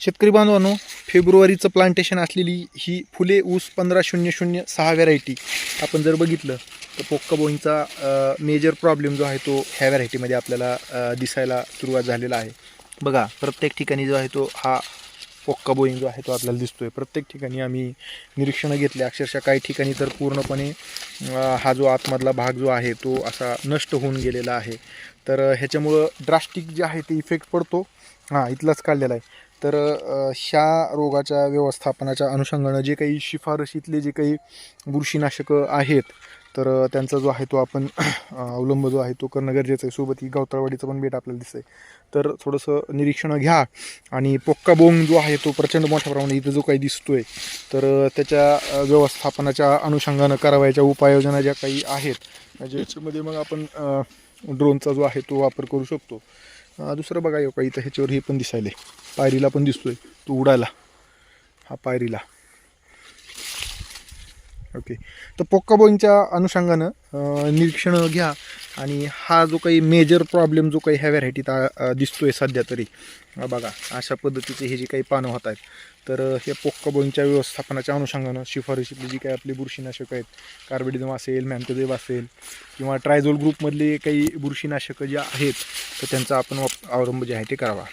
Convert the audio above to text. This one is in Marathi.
शेतकरी बांधवांनो फेब्रुवारीचं प्लांटेशन असलेली ही फुले ऊस पंधरा शून्य शून्य सहा व्हरायटी आपण जर बघितलं तर पोक्का बोईंचा मेजर प्रॉब्लेम जो आहे तो ह्या व्हरायटीमध्ये आपल्याला दिसायला सुरुवात झालेला आहे. बघा प्रत्येक ठिकाणी जो आहे तो हा पोक्का बोईंग जो आहे तो आपल्याला दिसतोय. प्रत्येक ठिकाणी आम्ही निरीक्षणं घेतले. अक्षरशः काही ठिकाणी तर पूर्णपणे हा जो आतमधला भाग जो आहे तो असा नष्ट होऊन गेलेला आहे. तर ह्याच्यामुळं ड्रास्टिक जे आहे ते इफेक्ट पडतो. हां इथलाच काढलेला आहे. तर ह्या रोगाच्या व्यवस्थापनाच्या अनुषंगानं जे काही शिफारशीतले जे काही बुरशीनाशकं आहेत तर त्यांचा जो आहे तो आपण अवलंब जो आहे तो करणं गरजेचं आहे. सोबत ही गावतळवाडीचं पण बेट आपल्याला दिसतंय. तर थोडंसं निरीक्षण घ्या आणि पोक्का बोंग जो आहे तो प्रचंड मोठ्या प्रमाणात इथं जो काही दिसतोय तर त्याच्या व्यवस्थापनाच्या अनुषंगानं करावयाच्या उपाययोजना ज्या काही आहेत म्हणजे ज्याच्यामध्ये मग आपण ड्रोनचा जो आहे तो वापर करू शकतो. दुसरं बघा येऊ का इथं ह्याच्यावर हे पण आहे पायरीला पण दिसतोय तो उडायला हा पायरीला. ओके तर पोक्का बोईंगच्या अनुषंगानं निरीक्षणं घ्या आणि हा जो काही मेजर प्रॉब्लेम जो काही ह्या व्हरायटीत दिसतो आहे सध्या तरी बघा अशा पद्धतीचे हे जे काही पानं होत आहेत. तर हे पोक्का बोईंगच्या व्यवस्थापनाच्या अनुषंगानं शिफारशीतली जी काही आपली बुरशीनाशकं आहेत कार्बिडिझम असेल मॅन्कोजेब असेल किंवा ट्रायझोल ग्रुपमधले काही बुरशीनाशकं जे आहेत तर त्यांचा आपण वाप- अवलंब जे आहे ते करावा.